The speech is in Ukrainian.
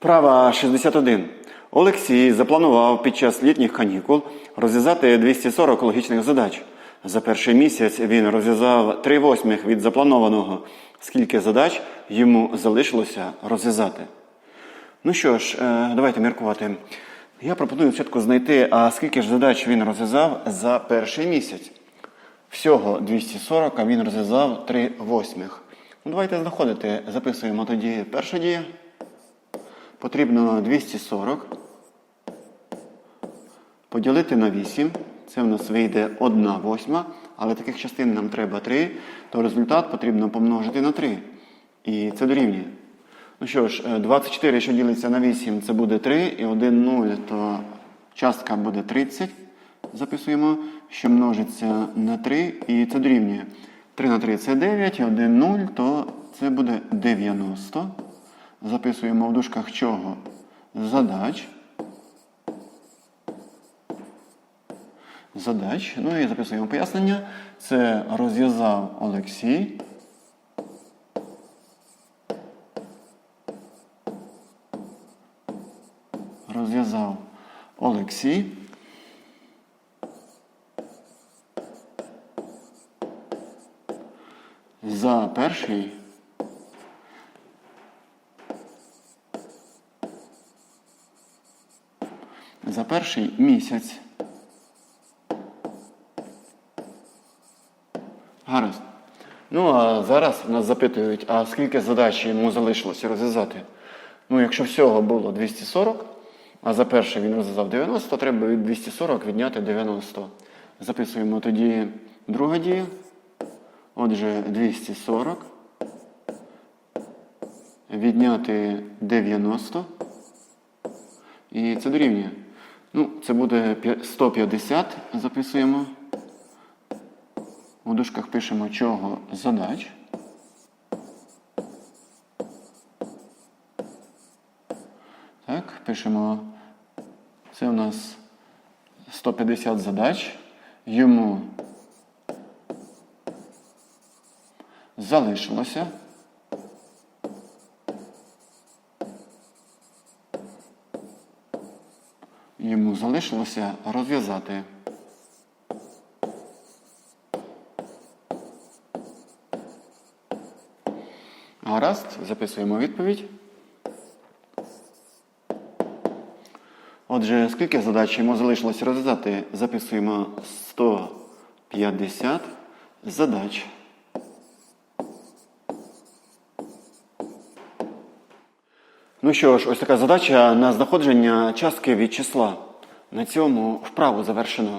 Вправа 61. Олексій запланував під час літніх канікул розв'язати 240 логічних задач. За перший місяць він розв'язав 3 восьмих від запланованого. Скільки задач йому залишилося розв'язати? Ну що ж, е, давайте міркувати. Я пропоную спочатку знайти, а скільки ж задач він розв'язав за перший місяць. Всього 240, а він розв'язав 3 восьмих. Ну, давайте знаходити. Записуємо тоді перша дія. Потрібно 240 поділити на 8. Це в нас вийде 1 восьма, але таких частин нам треба 3, то результат потрібно помножити на 3. І це дорівнює. Ну що ж, е, 24, що ділиться на 8, це буде 3, і 1 0, то частка буде 30. Записуємо, що множиться на 3, і це дорівнює. 3 на 3 це 9, і 1 0, то це буде 90. Записуємо в дужках чого? Задач. Задач. Ну і записуємо пояснення. Це розв'язав Олексій. Розв'язав Олексій. За перший за перший місяць. Гаразд. Ну, а зараз нас запитують, а скільки задач йому залишилося розв'язати? Ну, якщо всього було 240, а за перший він розв'язав 90, то треба від 240 відняти 90. Записуємо тоді друга дія. Отже, 240. Відняти 90. І це дорівнює. Ну, це буде 150. Записуємо. У дужках пишемо чого задач. Так, пишемо. Це у нас 150 задач. Йому залишилося. Йому залишилося розв'язати. Гаразд, записуємо відповідь. Отже, скільки задач йому залишилось розв'язати? Записуємо 150 задач. Ну що ж, ось така задача на знаходження частки від числа. На цьому вправу завершено.